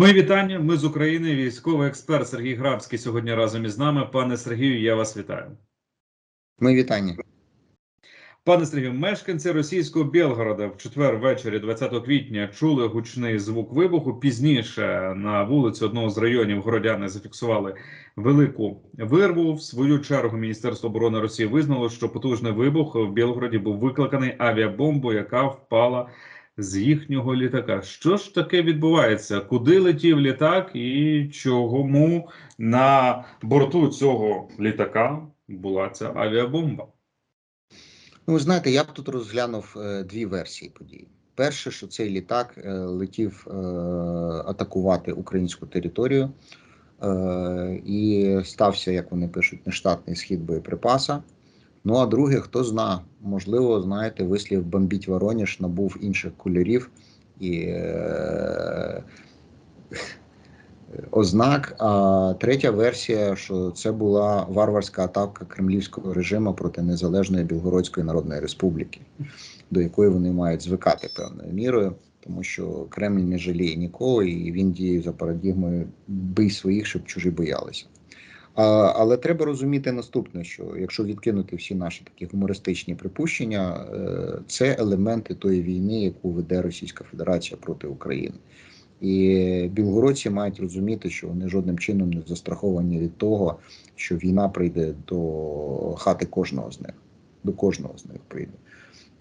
Мої вітання. Ми з України. Військовий експерт Сергій Грабський сьогодні разом із нами. Пане Сергію, я вас вітаю. Ми вітання. Пане Сергію, мешканці російського Білгорода в четвер ввечері 20 квітня чули гучний звук вибуху. Пізніше на вулиці одного з районів городяни зафіксували велику вирву. В свою чергу Міністерство оборони Росії визнало, що потужний вибух в Білгороді був викликаний авіабомбою, яка впала з їхнього літака. Що ж таке відбувається? Куди летів літак, і чому на борту цього літака була ця авіабомба? Ну, ви знаєте, я б тут розглянув е, дві версії подій. Перше, що цей літак е, летів е, атакувати українську територію, і стався, як вони пишуть, нештатний схід боєприпаса. Ну а друге, хто зна, можливо, знаєте, вислів бомбіть Вороніж набув інших кольорів і е, ознак. А третя версія, що це була варварська атака кремлівського режиму проти незалежної Білгородської Народної Республіки, до якої вони мають звикати певною мірою, тому що Кремль не жаліє нікого, і він діє за парадігмою бий своїх, щоб чужі боялися. Але треба розуміти наступне: що якщо відкинути всі наші такі гумористичні припущення, е, це елементи тої війни, яку веде Російська Федерація проти України. І білгородці мають розуміти, що вони жодним чином не застраховані від того, що війна прийде до хати кожного з них, до кожного з них прийде.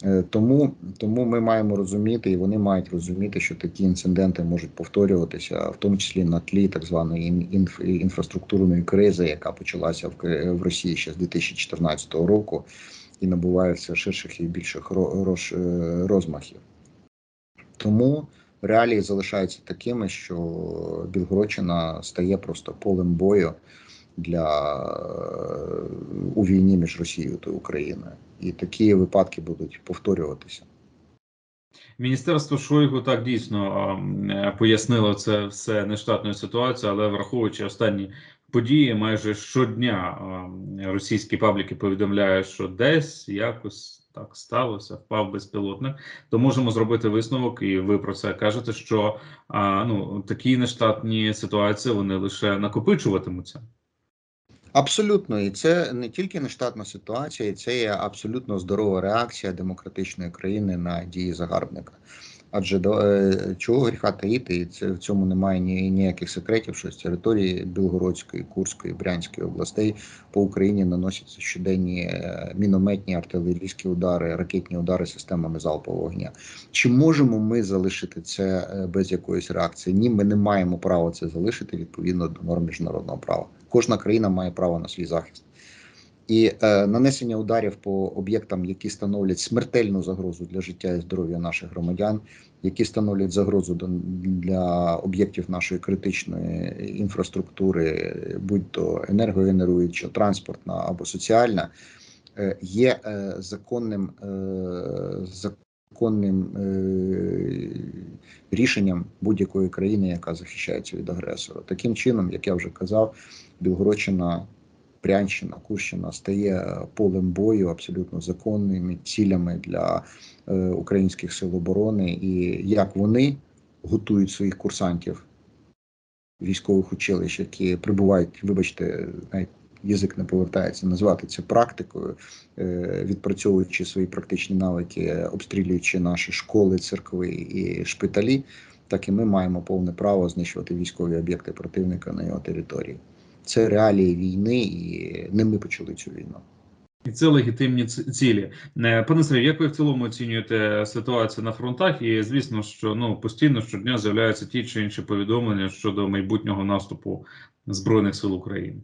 Е, Тому, тому ми маємо розуміти, і вони мають розуміти, що такі інциденти можуть повторюватися, в тому числі на тлі так званої інф, інфраструктурної кризи, яка почалася в, в Росії ще з 2014 року і набуває все ширших і більших роз, е, розмахів. Тому реалії залишаються такими, що Білгородщина стає просто полем бою для у війні між Росією та Україною, і такі випадки будуть повторюватися. Міністерство Шойгу так дійсно пояснило це все нештатною ситуацією, але враховуючи останні події, майже щодня російські пабліки повідомляють, що десь якось так сталося, впав безпілотник. То можемо зробити висновок, і ви про це кажете, що ну такі нештатні ситуації вони лише накопичуватимуться. Абсолютно, і це не тільки нештатна ситуація, і це є абсолютно здорова реакція демократичної країни на дії загарбника. Адже до е, чого гріха таїти, і це в цьому немає ні, ніяких секретів, що з території Білгородської, Курської, Брянської областей по Україні наносяться щоденні е, мінометні артилерійські удари, ракетні удари системами залпового вогня. Чи можемо ми залишити це е, без якоїсь реакції? Ні, ми не маємо права це залишити відповідно до норм міжнародного права. Кожна країна має право на свій захист. І е, нанесення ударів по об'єктам, які становлять смертельну загрозу для життя і здоров'я наших громадян, які становлять загрозу для об'єктів нашої критичної інфраструктури, будь-то енергогенеруюча, транспортна або соціальна, е, є е, законним, е, законним е, рішенням будь-якої країни, яка захищається від агресора. Таким чином, як я вже казав, Білгородщина. Брянщина, Курщина стає полем бою абсолютно законними цілями для е, українських сил оборони, і як вони готують своїх курсантів військових училищ, які прибувають, вибачте, навіть язик не повертається назвати це практикою, е, відпрацьовуючи свої практичні навики, обстрілюючи наші школи, церкви і шпиталі, так і ми маємо повне право знищувати військові об'єкти противника на його території. Це реалії війни, і не ми почали цю війну. І це легітимні цілі. Е, Пане Сергію, як ви в цілому оцінюєте ситуацію на фронтах? І звісно, що ну постійно щодня з'являються ті чи інші повідомлення щодо майбутнього наступу збройних сил України.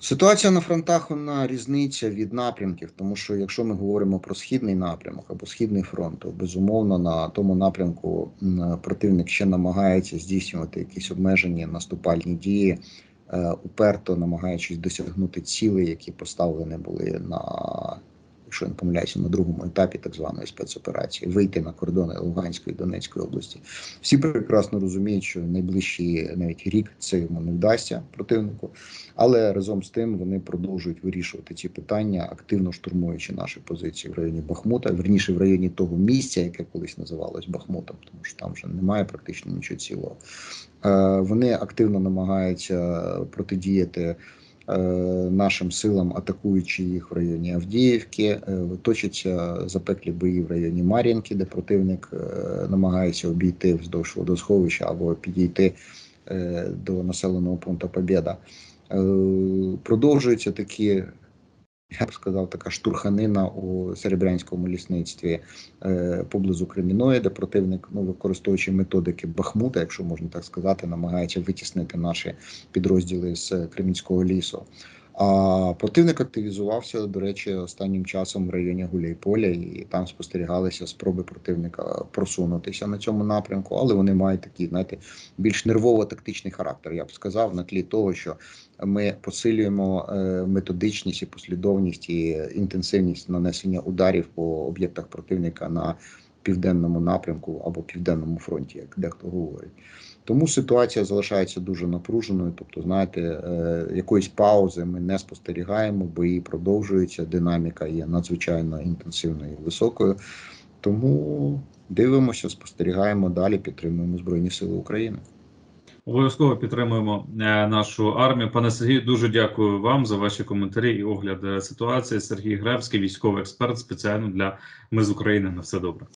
Ситуація на фронтах вона різниця від напрямків, тому що якщо ми говоримо про східний напрямок або східний фронт, то безумовно на тому напрямку противник ще намагається здійснювати якісь обмежені наступальні дії, е, уперто намагаючись досягнути цілей, які поставлені були на якщо не помиляюся, на другому етапі так званої спецоперації, вийти на кордони Луганської і Донецької області. Всі прекрасно розуміють, що найближчий навіть рік це йому не вдасться противнику, але разом з тим вони продовжують вирішувати ці питання, активно штурмуючи наші позиції в районі Бахмута, верніше в районі того місця, яке колись називалось Бахмутом, тому що там вже немає практично нічого цілого. Е, Вони активно намагаються протидіяти нашим силам, атакуючи їх в районі Авдіївки. Е, Точаться запеклі бої в районі Мар'їнки, де противник е, намагається обійти вздовж водосховища або підійти е, до населеного пункту Побєда. Е, Продовжуються такі. Я б сказав, така штурханина у серебрянському лісництві е, поблизу Креміної, де противник, ну використовуючи методики Бахмута, якщо можна так сказати, намагається витіснити наші підрозділи з Кремінського лісу. А противник активізувався, до речі, останнім часом в районі Гуляйполя, і там спостерігалися спроби противника просунутися на цьому напрямку, але вони мають такий, знаєте, більш нервово-тактичний характер. Я б сказав, на тлі того, що ми посилюємо е, методичність і послідовність і інтенсивність нанесення ударів по об'єктах противника на південному напрямку або південному фронті, як дехто говорить. Тому ситуація залишається дуже напруженою. Тобто, знаєте, е, якоїсь паузи ми не спостерігаємо, бої продовжуються, динаміка є надзвичайно інтенсивною і високою. Тому дивимося, спостерігаємо далі, підтримуємо Збройні Сили України. Обов'язково підтримуємо е, нашу армію. Пане Сергію, дуже дякую вам за ваші коментарі і огляд е, ситуації. Сергій Гребський, військовий експерт, спеціально для ми з України. На все добре.